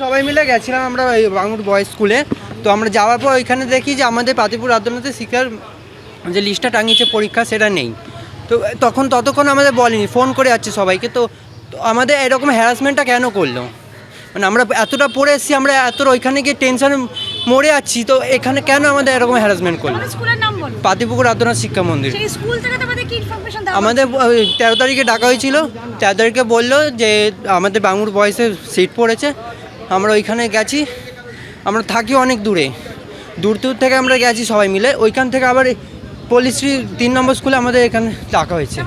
সবাই মিলে গেছিলাম আমরা ওই বাঙুর বয়েজ স্কুলে তো আমরা যাওয়ার পর ওইখানে দেখি যে আমাদের পাতিপুর আদালতে শিক্ষার যে লিস্টটা টাঙিয়েছে পরীক্ষা সেটা নেই। তো তখন ততক্ষণ আমাদের বলেনি ফোন করে যাচ্ছে সবাইকে। তো আমাদের এরকম হ্যারাসমেন্টটা কেন করল? মানে আমরা এতটা পড়ে এসেছি আমরা এত ওইখানে গিয়ে টেনশনে মরে যাচ্ছি তো এখানে কেন আমাদের এরকম হ্যারাসমেন্ট করল? পাতিপুকুর আদনাথ শিক্ষা মন্দির। আমাদের ওই তেরো তারিখে ডাকা হয়েছিল। তেরো তারিখে বলল যে আমাদের বাঙুর বয়সে সিট পড়েছে। আমরা ওইখানে গেছি। আমরা থাকি অনেক দূরে। দূর দূর থেকে আমরা গেছি সবাই মিলে। ওইখান থেকে আবার পলিশ্রী তিন নম্বর স্কুলে আমাদের এখানে ডাকা হয়েছে।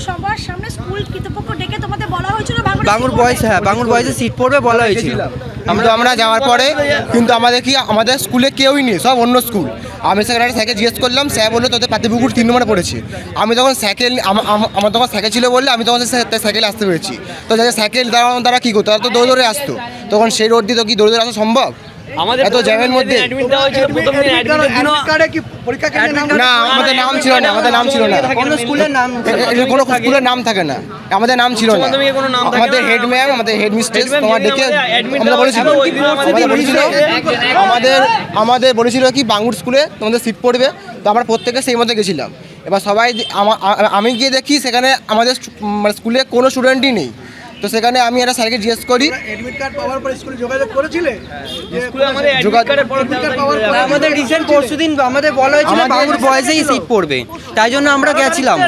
সবার সামনে স্কুল কর্তৃপক্ষ ডেকে তোমাদের বলা হয়েছিল? বাঙুর বয়স হ্যাঁ বাঙুর বয়সে সিট পড়বে বলা হয়েছিল। আমরা আমরা যাওয়ার পরে কিন্তু আমাদের কি আমাদের স্কুলে কেউই নেই সব অন্য স্কুল। আমি সেখানে একটা সাইকেল জিজ্ঞেস করলাম স্যার বলল তোদের পাতিপুকুর তিন নম্বরে পড়েছে। আমি তখন সাইকেল আমা- আমা- আমার তখন সাইকেল ছিল বললে আমি তখন সাইকেলে আসতে পেরেছি। তো যাদের সাইকেল দাঁড়ানো তারা কী করতো? তারা তো দৌড়ে দৌড়ে আসতো। তখন সেই রোড দিয়ে তো কি দৌড়ে দৌড়ে আসা সম্ভব? আমাদের এত জ্যামের মধ্যে না আমাদের নাম ছিল না আমাদের নাম ছিল না। কোনো স্কুলের নাম কোনো স্কুলের নাম থাকে না। আমাদের নাম ছিল না। আমাদের হেড ম্যাম আমাদের হেড মিস্ট্রেস তোমার ডেকে আমরা বলেছিল আমাদের আমাদের বলেছিল আমাদের আমাদের বলেছিল কি বাঙ্গুর স্কুলে তোমাদের সিট পড়বে। তো আমরা প্রত্যেকে সেই মধ্যে গেছিলাম। এবার সবাই আমি গিয়ে দেখি সেখানে আমাদের মানে স্কুলে কোনো স্টুডেন্টই নেই। তো সেখানে আমি একটা স্যারকে জিজ্ঞেস করি। এডমিট কার্ড পাওয়ার পরে স্কুলে যোগাযোগ করেছিলে? আমাদের রিসেন্ট পরশু দিন আমাদের বলা হয়েছিল বাঙুর বয়সেই সিট পড়বে। তাই জন্য আমরা গেছিলাম।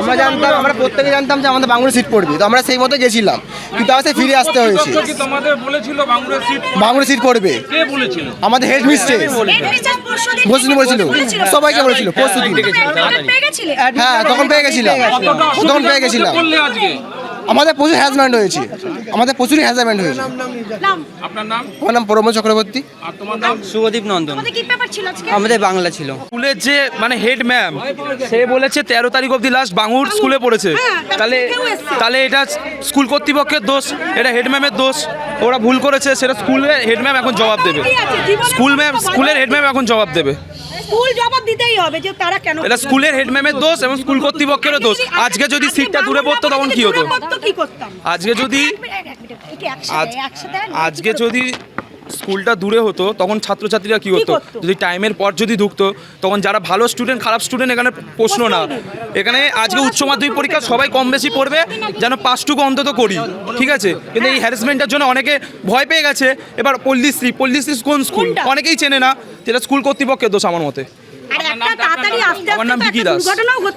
আমরা জানতাম আমরা প্রত্যেকে জানতাম যে আমাদের বাঙ্গুরে সিট পড়বে। তো আমরা সেই মতো গেছিলাম। কিন্তু সেই ফিরে আসতে হয়েছে। কি তোমাদের বলেছিল বাংলার সিট পড়বে? কে বলেছিল? আমাদের হেড মিস্ট্রেস বসুন বলেছিল সবাইকে বলেছিল পরশু দিন। হ্যাঁ তখন পেয়ে গেছিলাম। তখন পেয়ে গেছিলাম। আজকে। আমাদের প্রচুর হ্যারাসমেন্ট হয়েছে। আমাদের প্রচুরই হ্যারাসমেন্ট হয়েছে। আপনার নাম আমার নাম পরম চক্রবর্তী। আর তোমার নাম? শুভদীপ নন্দন। তোমাদের কি পেপার ছিল আজকে? আমাদের বাংলা ছিল। স্কুলের যে মানে হেড ম্যাম সে বলেছে তেরো তারিখ অবধি লাস্ট বাঙুর স্কুলে পড়েছে। হ্যাঁ, তাহলে তাহলে এটা স্কুল কর্তৃপক্ষের দোষ এটা হেড ম্যামের দোষ। ওরা ভুল করেছে সেটা স্কুলের হেড ম্যাম এখন জবাব দেবে। স্কুল ম্যাম স্কুলের হেড ম্যাম এখন জবাব দেবে। স্কুল জবাব দিতেই হবে যে তারা কেন এটা স্কুলের হেড ম্যামের দোষ এবং স্কুল কর্তৃপক্ষেরও দোষ। আজকে যদি সিটটা দূরে পড়তো তখন কি হতো? আজকে যদি আজকে যদি স্কুলটা দূরে হতো তখন ছাত্রছাত্রীরা কি হতো যদি টাইমের পর যদি ঢুকতো তখন যারা ভালো স্টুডেন্ট খারাপ স্টুডেন্ট এখানে প্রশ্ন না। এখানে আজকে উচ্চ মাধ্যমিক পরীক্ষা সবাই কম বেশি পড়বে যেন পাঁচটুকু অন্তত করি। ঠিক আছে? কিন্তু এই হ্যারাসমেন্টের জন্য অনেকে ভয় পেয়ে গেছে। এবার পল্লীশ্রী পল্লীশ্রী কোন স্কুল অনেকেই চেনে না। যেটা স্কুল কর্তৃপক্ষের দোষ আমার মতে আর একটা আমার নাম একটা দাস।